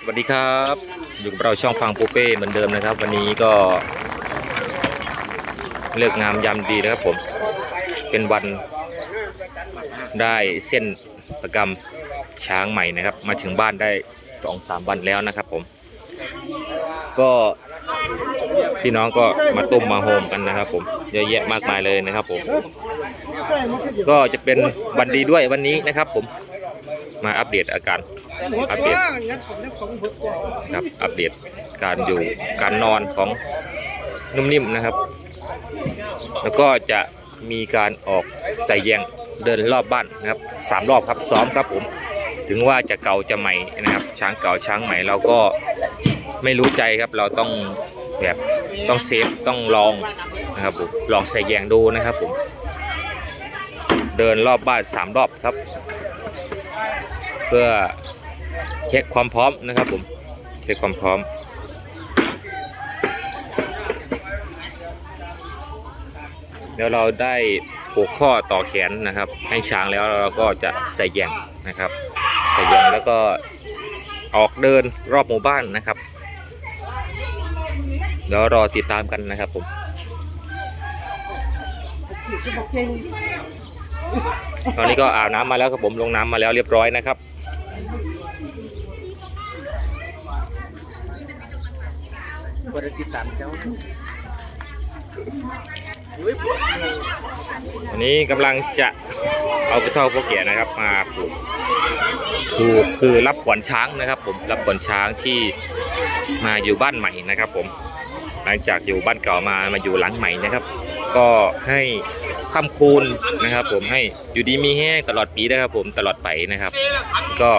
สวัสดีครับ อยู่กับเราช่องพังปูเป้เหมือนเดิมนะครับ วันนี้ก็ เลือกงามยามดีนะครับผมเป็นวันได้เส้นประกรรมช้างใหม่นะครับ มาถึงบ้านได้สองสามวันแล้วนะครับผม ก็พี่น้องก็มาต้มมาโฮมกันนะครับ ผมเยอะแยะมากมายเลยนะครับผม ก็จะเป็นวันดีด้วยวันนี้นะครับ ผมมาอัปเดตอาการอัปเดตครับอัปเดตการอยู่การนอนของนุ่มนิ่มนะครับ แล้วก็จะมีการออกใส่แยงเดินรอบบ้านนะครับสามรอบครับซ้อมครับผม ถึงว่าจะเก่าจะใหม่นะครับ ช้างเก่าช้างใหม่เราก็ไม่รู้ใจครับเราต้องแบบต้องเซฟต้องลองนะครับผมลองใส่แยงดูนะครับผมเดินรอบบ้านสามรอบครับ เพื่อ เช็คความพร้อมนะครับผมเช็คความพร้อม เดี๋ยวเราได้ผูกข้อต่อแขนนะครับ ให้ช้างแล้วเราก็จะใส่แยงนะครับ ใส่แยงแล้วก็ออกเดินรอบหมู่บ้านนะครับ เดี๋ยวรอติดตามกันนะครับผมตอนนี้ก็อาบน้ำมาแล้วครับผมลงน้ำมาแล้วเรียบร้อยนะครับ บริติดตามเจ้าอันนี้กำลังจะเอาไปเท่าพวกแก่นะครับมาผูกผูกคือรับขวัญช้างนะครับ ผมรับขวัญช้างที่มาอยู่บ้านใหม่นะครับ ผมหลังจากอยู่บ้านเก่ามามาอยู่หลังใหม่นะครับ ก็ให้คำคูณนะครับ ผมให้อยู่ดีมีแห้งตลอดปีนะครับ ผมตลอดไปนะครับ ก็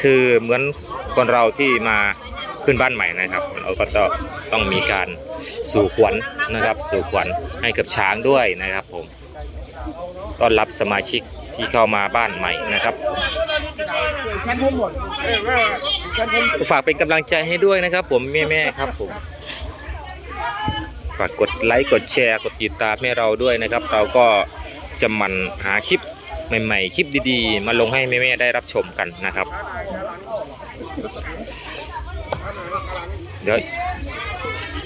คือเหมือนคนเราที่มา ขึ้นบ้านใหม่นะครับ เราก็ต้องต้องมีการสู่ขวัญนะครับ สู่ขวัญให้กับช้างด้วยนะครับผมต้อนรับสมาชิกที่เข้ามาบ้านใหม่นะครับฝากเป็นกำลังใจให้ด้วยนะครับ ผมแม่ๆครับผมฝากกดไลค์กดแชร์กดติดตามให้เราด้วยนะครับ เราก็จะมันหาคลิปใหม่ๆ คลิปดีๆ มาลงให้แม่ๆได้รับชมกันนะครับ เดี๋ยว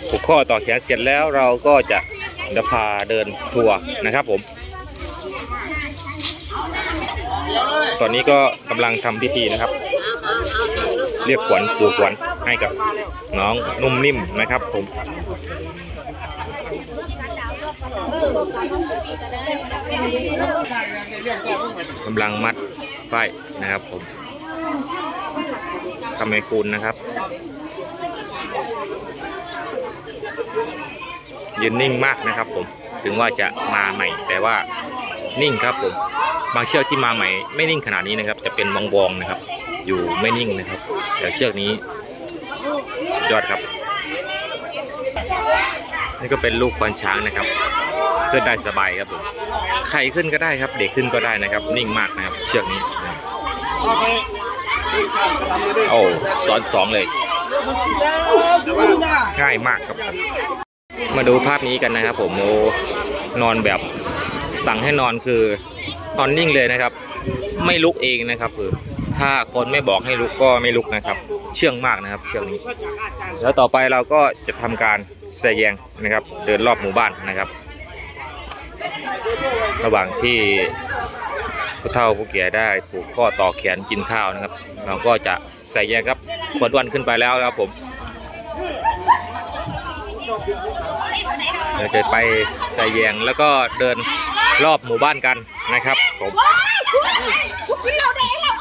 ผูกข้อต่อแขนเสร็จแล้วเราก็จะเดพาเดินทัวร์นะครับผม ตอนนี้ก็กำลังทำพิธีนะครับ เรียกขวัญสู่ขวัญให้กับน้องนุ่มนิ่มนะครับผมกำลังมัดป้ายนะครับผมทำให้คูณนะครับ ยืนนิ่งมากนะครับผมถึงว่าจะมาใหม่ แต่ว่านิ่งครับผมบางเชือกที่มาใหม่ไม่นิ่งขนาดนี้นะครับ จะเป็นวองวองนะครับ อยู่ไม่นิ่งนะครับแต่เชือกนี้สุดยอดครับนี่ก็เป็นลูกควานช้างนะครับขึ้นได้สบายครับผมใครขึ้นก็ได้ครับ เด็กขึ้นก็ได้นะครับ นิ่งมากนะครับ เชือกนี้โอ้ตอนสองเลย ง่ายมากครับ มาดูภาพนี้กันนะครับ ผมโอ้นอนแบบสั่งให้นอนคือนอนนิ่งเลยนะครับ ไม่ลุกเองนะครับคือถ้าคนไม่บอกให้ลุกก็ไม่ลุกนะครับ เชื่องมากนะครับ เชือกนี้ แล้วต่อไปเราก็จะทำการแสแยงนะครับ เดินรอบหมู่บ้านนะครับ ระหว่างที่ ผู้เฒ่าผู้แก่ได้ผูกข้อต่อแขนกินข้าวนะครับ เราก็จะใส่แยงครับขวดวันขึ้นไปแล้วนะครับผมเราจะไปใส่แยงแล้วก็เดินรอบหมู่บ้านกันนะครับผมกูกินเหล้าแดงแล้ว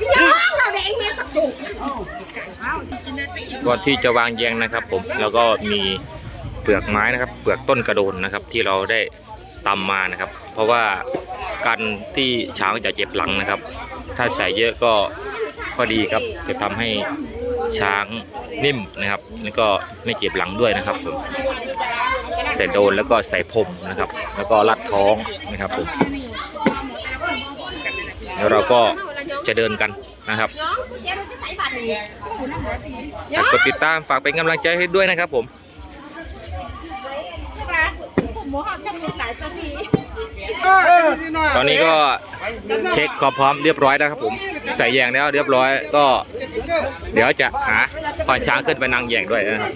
กินเหล้าเหล้าแดงเมียตะจุกก่อนที่จะวางแยงนะครับผมแล้วก็มีเปลือกไม้นะครับ เปลือกต้นกระโดนนะครับ ที่เราได้ ตำมานะครับ เพราะว่าการที่ช้างจะเจ็บหลังนะครับ ถ้าใส่เยอะก็พอดีครับจะทำให้ช้างนิ่มนะครับ แล้วก็ไม่เจ็บหลังด้วยนะครับผมใส่โดนแล้วก็ใส่ผมนะครับ แล้วก็รัดท้องนะครับผมแล้วเราก็จะเดินกันนะครับน้องกูเจ๊รู้จะใส่บาตรนี่ฝากกดติดตามฝากเป็นกำลังใจให้ด้วยนะครับผมผม หมูหอมช่างหลายตัวพี่ตอนนี้ก็เช็คความพร้อมเรียบร้อยแล้วครับผม ใส่แยงแล้วเรียบร้อยก็ เดี๋ยวจะหาควานช้างขึ้นไปนั่งแยงด้วยนะครับ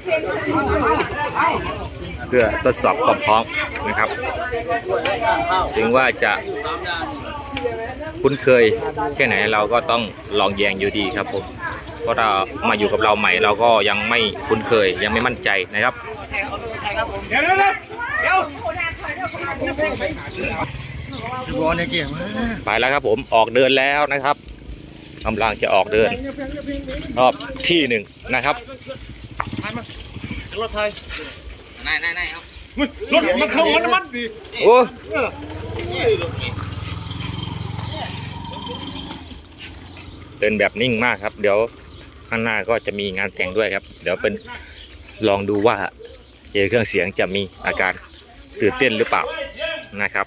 เพื่อทดสอบความพร้อมนะครับ ถึงว่าจะคุ้นเคยแค่ไหนเราก็ต้องลองแยงอยู่ดีครับผมเพราะเรามาอยู่กับเราใหม่เราก็ยังไม่คุ้นเคยยังไม่มั่นใจนะครับ เดี๋ยวเดี๋ยวเดี๋ยวร้อนในเกี่ยมไปแล้วครับผมออกเดินแล้วนะครับกำลังจะออกเดิน รอบที่หนึ่งนะครับรถไทยรถมันเข้ามันมันดิโอ้เดินแบบนิ่งมากครับ เดี๋ยวข้างหน้าก็จะมีงานแต่งด้วยครับ เดี๋ยวเป็นลองดูว่าเจอเครื่องเสียงจะมีอาการ ตื่นเต้นหรือเปล่านะครับ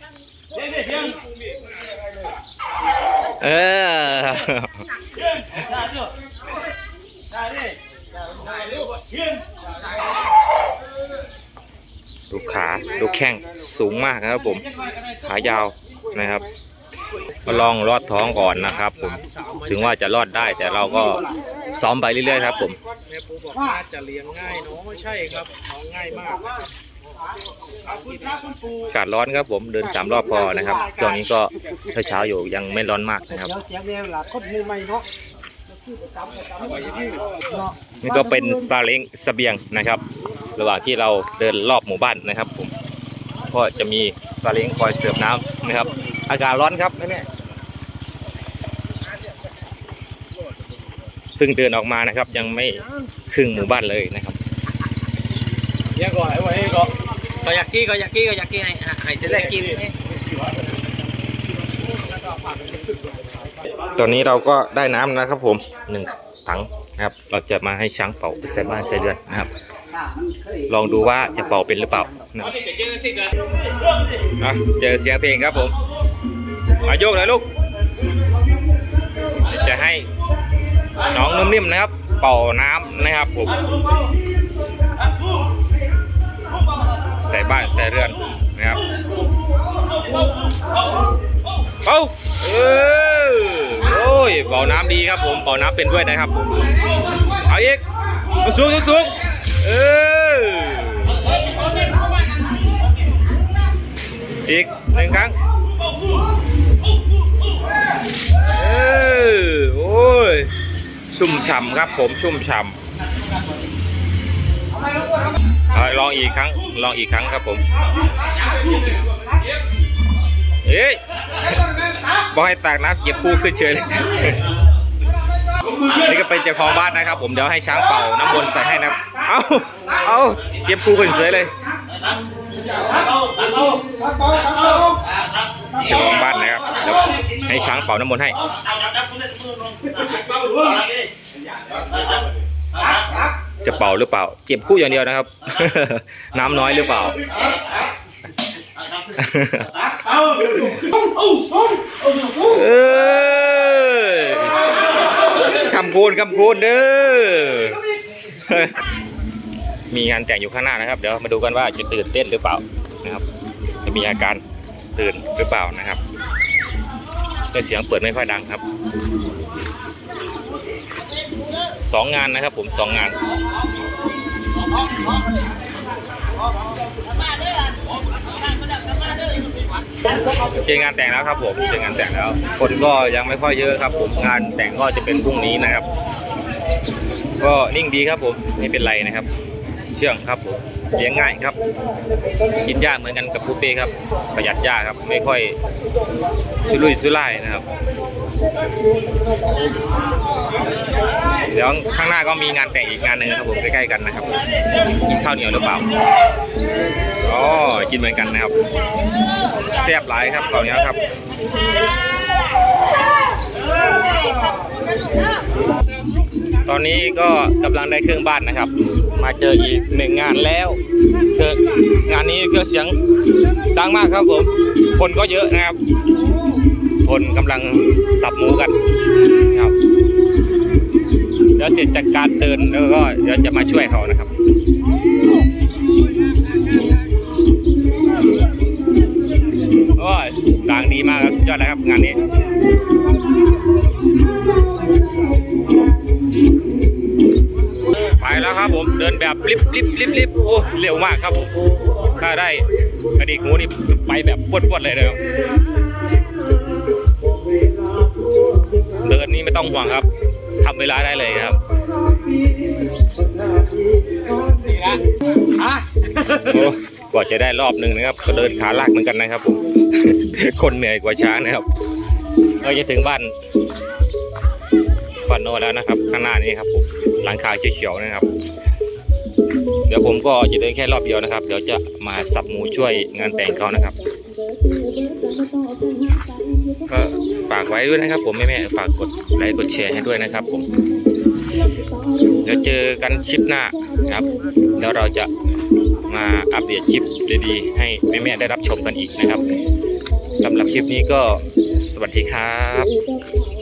เออดูขาดูแข้งสูงมากนะครับผม ขายาวนะครับก็ลองรอดท้องก่อนนะครับ ผมถึงว่าจะรอดได้แต่เราก็ซ้อมไปเรื่อยๆครับ ผมแม่ปูบอกว่าจะเลี้ยงง่ายน้องไม่ใช่ครับน้องง่ายมาก อากาศร้อนครับผมเดินสามรอบพอนะครับช่วงนี้ก็เช้าๆอยู่ยังไม่ร้อนมากนะครับเสียงเรียงหลักคนมือใหม่เนาะนี่ก็เป็นซาเล้งเสบียงนะครับ ระหว่างที่เราเดินรอบหมู่บ้านนะครับผมก็จะมีซาเล้งคอยเสิร์ฟน้ำนะครับ อากาศร้อนครับเนี่ยเพิ่งเดินออกมานะครับ ยังไม่ครึ่งหมู่บ้านเลยนะครับเดี๋ยวก่อนไอ้ไว้ก็ ก็อยากกี้ก็อยากกี้ก็อยากกี้ให้ให้จะได้กินตอนนี้เราก็ได้น้ำนะครับผมหนึ่งถังนะครับ เราจะมาให้ช้างเป่าใส่บ้านใส่เรือนนะครับ ลองดูว่าจะเป่าเป็นหรือเปล่านะครับอะเจอเสียงเพลงครับผมมาโยกเลยลูก จะให้น้องนุ่มนิ่มนะครับ เป่าน้ำนะครับผม ส่บ้านใส่เรือนนะครับเป่าเออโอ้ยเป่าน้ำดีครับผมเป่าน้ำเป็นด้วยนะครับผมเอาอีกสูงสูงสูงเอออีกหนึ่งครั้งเออโอ้ยชุ่มฉ่ำครับผมชุ่มฉ่ำ ลองอีกครั้ง ลองอีกครั้งครับผม เอ้ยบอกให้ตากน้ำเก็บคู่ขึ้นเฉยเลยนี่ก็เป็นเจ้าของบ้านนะครับ ผมเดี๋ยวให้ช้างเป่าน้ำมนต์ใส่ให้นะเอาเอาเก็บคู่ขึ้นเฉยเลยเจ้าของบ้านนะครับเดี๋ยวให้ช้างเป่าน้ำมนต์ให้ จะเป่าหรือเปล่า เก็บคู่อย่างเดียวนะครับ น้ำน้อยหรือเปล่าเออคำพูนคำพูนเด้อมีงานแต่งอยู่ข้างหน้านะครับ เดี๋ยวมาดูกันว่าจะตื่นเต้นหรือเปล่านะครับ จะมีอาการตื่นหรือเปล่านะครับแต่เสียงเปิดไม่ค่อยดังครับ สองงานนะครับผมสองงานเจองานแต่งแล้วครับผมเจองานแต่งแล้ว คนก็ยังไม่ค่อยเยอะครับ ผมงานแต่งก็จะเป็นพรุ่งนี้นะครับ ก็นิ่งดีครับผมไม่เป็นไรนะครับ เชื่องครับผมเลี้ยงง่ายครับ กินยากเหมือนกันกับปูเป้ครับ ประหยัดยากครับ ไม่ค่อยสุรุ่ยสุร่ายนะครับ เดี๋ยวข้างหน้าก็มีงานแต่งอีกงานหนึ่งครับผมใกล้ๆกันนะครับ กินข้าวเหนียวหรือเปล่าอ๋อกินเหมือนกันนะครับแซ่บหลายครับข้าวเหนียวครับตอนนี้ก็กำลังได้เครื่องบ้านนะครับ มาเจออีกหนึ่งงานแล้วคืองานนี้เครื่องเสียงดังมากครับผม คนก็เยอะนะครับ คนกำลังสับหมูกันครับเดี๋ยวเสร็จจากการเดินแล้วก็เดี๋ยวจะมาช่วยเขานะครับโอ้ยกลางดีมากครับสุดยอดนะครับงานนี้ไปแล้วครับผมเดินแบบริบริบริบลิบโอ้เร็วมากครับผมถ้าได้กระดิกหมูนี่ไปแบบปวดๆเลยนะครับ เดินนี่ไม่ต้องห่วงครับทำเวลาได้เลยครับนี่นะอะโอ้กว่าจะได้รอบหนึ่งนะครับ ก็เดินขาลากเหมือนกันนะครับผมคนเหนื่อยกว่าช้างนะครับเราจะถึงบ้านฟานโนแล้วนะครับ ข้างหน้านี้ครับผมหลังคาเขียวๆนะครับ เดี๋ยวผมก็จะเดินแค่รอบเดียวนะครับ เดี๋ยวจะมาสับหมูช่วยงานแต่งเขานะครับ ก็ฝากไว้ด้วยนะครับ ผมแม่ๆฝากกดไลค์กดแชร์ให้ด้วยนะครับ ผมเดี๋ยวเจอกันคลิปหน้าครับ แล้วเราจะมาอัปเดตคลิปดีๆ ให้แม่ๆได้รับชมกันอีกนะครับสำหรับคลิปนี้ก็สวัสดีครับ